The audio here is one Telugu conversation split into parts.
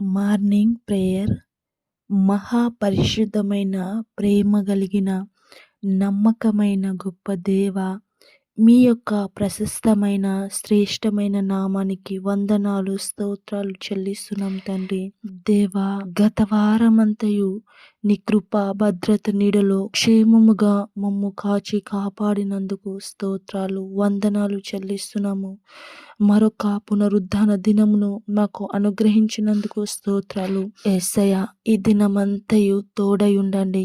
Morning prayer. మహాపరిశుద్ధమైన ప్రేమ కలిగిన నమ్మకమైన గొప్ప దేవ మీ యొక్క ప్రశస్తమైన శ్రేష్టమైన నామానికి వందనాలు స్తోత్రాలు చెల్లిస్తున్నాం తండ్రి. దేవా గత వారమంతయు నీ కృప భద్రత నీడలో క్షేమముగా మమ్ము కాచి కాపాడినందుకు స్తోత్రాలు వందనాలు చెల్లిస్తున్నాము. మరొక పునరుద్ధాన దినమును మాకు అనుగ్రహించినందుకు స్తోత్రాలు. ఎస్సయ ఈ దినమంతయు తోడై ఉండండి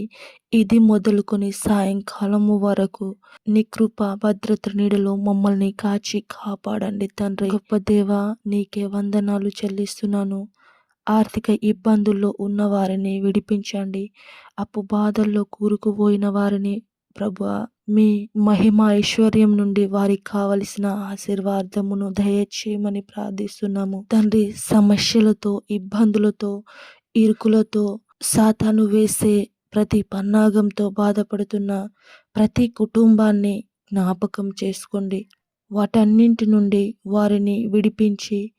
ఇది మొదలుకొని సాయంకాలము వరకు నీ కృప భద్రత నీడలో మమ్మల్ని కాచి కాపాడండి తండ్రి. గొప్ప దేవ నీకే వందనాలు చెల్లిస్తున్నాను. ఆర్థిక ఇబ్బందుల్లో ఉన్నవారిని విడిపించండి. అప్పు బాధల్లో కూరుకుపోయిన వారిని ప్రభు మీ మహిమ ఐశ్వర్యం నుండి వారికి కావలసిన ఆశీర్వాదమును దయచేయమని ప్రార్థిస్తున్నాము. తండ్రి సమస్యలతో ఇబ్బందులతో ఇరుకులతో సాతాను వేసే ప్రతి పన్నాగంతో బాధపడుతున్న ప్రతి కుటుంబాన్ని జ్ఞాపకం చేసుకోండి. వాటన్నింటి నుండి వారిని విడిపించి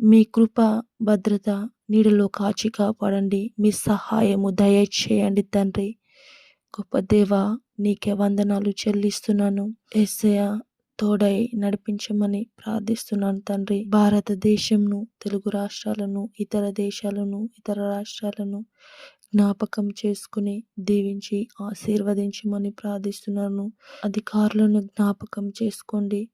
మీ కృప భద్రత నీడలో కాచి కాపాడండి. మీ సహాయము దయచేయండి తండ్రి. గొప్ప దేవ నీకే వందనాలు చెల్లిస్తున్నాను. ఎస్సయ తోడై నడిపించమని ప్రార్థిస్తున్నాను తండ్రి. భారతదేశంను తెలుగు రాష్ట్రాలను ఇతర దేశాలను ఇతర రాష్ట్రాలను జ్ఞాపకం చేసుకుని దీవించి ఆశీర్వదించమని ప్రార్థిస్తున్నాను. అధికారులను జ్ఞాపకం చేసుకోండి.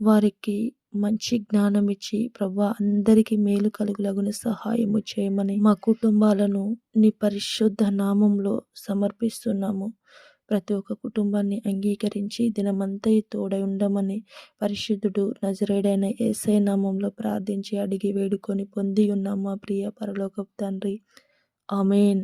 వారికి మంచి జ్ఞానం ఇచ్చి ప్రభా అందరికీ మేలు కలుగులగున సహాయము చేయమని మా కుటుంబాలను నీ పరిశుద్ధ నామంలో సమర్పిస్తున్నాము. ప్రతి ఒక్క కుటుంబాన్ని అంగీకరించి దినమంతా తోడై ఉండమని పరిశుద్ధుడు నజరేడైన ఏసై నామంలో ప్రార్థించి అడిగి వేడుకొని పొంది ఉన్నాము మా ప్రియ పరలోకపు తండ్రి. ఆమెన్.